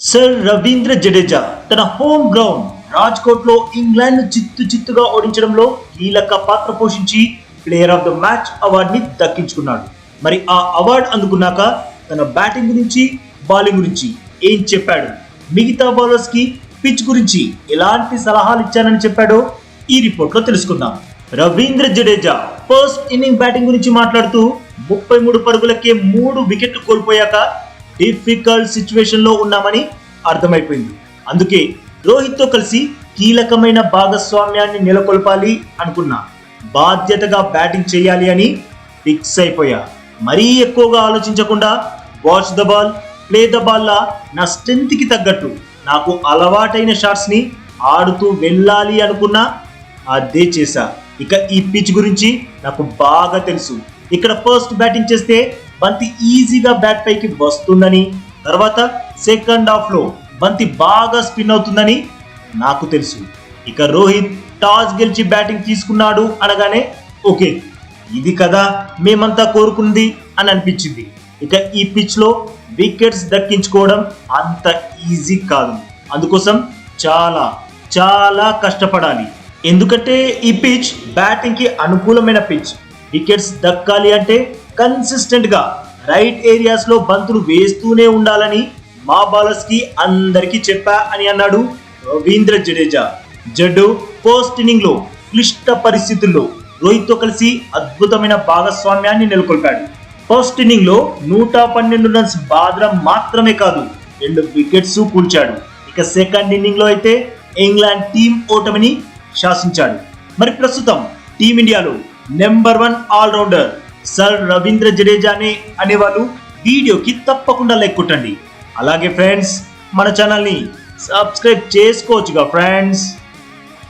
Sir Ravindra Jadeja తన home ground రాజ్కోట్లో England చిత్తు చిత్తుగా ఓడించడంలో కీలక పాత్ర పోషించి ప్లేయర్ ఆఫ్ ద మ్యాచ్ అవార్డుని దక్కించుకున్నాడు. మరి ఆ అవార్డు అందుకున్నాక తన బ్యాటింగ్ గురించి బౌలింగ్ గురించి ఏం చెప్పాడు? మిగతా బౌలర్స్కి పిచ్ గురించి ఎలాంటి సలహాలు ఇచ్చానని చెప్పాడో ఈ రిపోర్ట్లో తెలుసుకుందాం. Ravindra Jadeja first inning batting గురించి మాట్లాడుతూ ముప్పై మూడు పరుగులకే మూడు వికెట్లు కోల్పోయాక డిఫికల్ట్ సిచ్యువేషన్లో ఉన్నామని అర్థమైపోయింది. అందుకే రోహిత్తో కలిసి కీలకమైన భాగస్వామ్యాన్ని నెలకొల్పాలి అనుకున్నా. బాధ్యతగా బ్యాటింగ్ చేయాలి అని ఫిక్స్ అయిపోయా. మరీ ఎక్కువగా ఆలోచించకుండా watch the ball play the బాల్లా నా స్ట్రెంత్కి తగ్గట్టు నాకు అలవాటైన షాట్స్ని ఆడుతూ వెళ్ళాలి అనుకున్నా అదే చేశా. ఇక ఈ పిచ్ గురించి నాకు బాగా తెలుసు. ఇక్కడ ఫస్ట్ బ్యాటింగ్ చేస్తే బంతి ఈజీగా బ్యాట్ పైకి వస్తుందని తర్వాత సెకండ్ హాఫ్లో బంతి బాగా స్పిన్ అవుతుందని నాకు తెలుసు. ఇక రోహిత్ టాస్ గెలిచి బ్యాటింగ్ తీసుకున్నాడు అనగానే ఓకే ఇది కదా మేమంతా కోరుకుంది అని అనిపించింది. ఇక ఈ పిచ్లో వికెట్స్ దక్కించుకోవడం అంత ఈజీ కాదు. అందుకోసం చాలా చాలా కష్టపడాలి. ఎందుకంటే ఈ పిచ్ బ్యాటింగ్కి అనుకూలమైన పిచ్. వికెట్స్ దక్కాలి అంటే కన్సిస్టెంట్గా రైట్ ఏరియాస్లో బంతులు వేస్తూనే ఉండాలని మా బౌలర్స్కి అందరికీ చెప్పా అని అన్నాడు రవీంద్ర జడేజా. జడ్డు పోస్ట్ ఇన్నింగ్లో క్లిష్ట పరిస్థితుల్లో రోహిత్తో కలిసి అద్భుతమైన భాగస్వామ్యాన్ని నెలకొల్పాడు. ఫస్ట్ ఇన్నింగ్లో నూట పన్నెండు రన్స్ బాదరం మాత్రమే కాదు రెండు వికెట్స్ కూల్చాడు. ఇక సెకండ్ ఇన్నింగ్లో అయితే ఇంగ్లాండ్ టీం ఓటమిని శాసించాడు. మరి ప్రస్తుతం టీమిండియాలో number one allrounder sir Ravindra జడేజానే అనేవాళ్ళు వీడియోకి తప్పకుండా లైక్ కొట్టండి. అలాగే ఫ్రెండ్స్ మన ఛానల్ని సబ్స్క్రైబ్ చేసుకోవచ్చుగా ఫ్రెండ్స్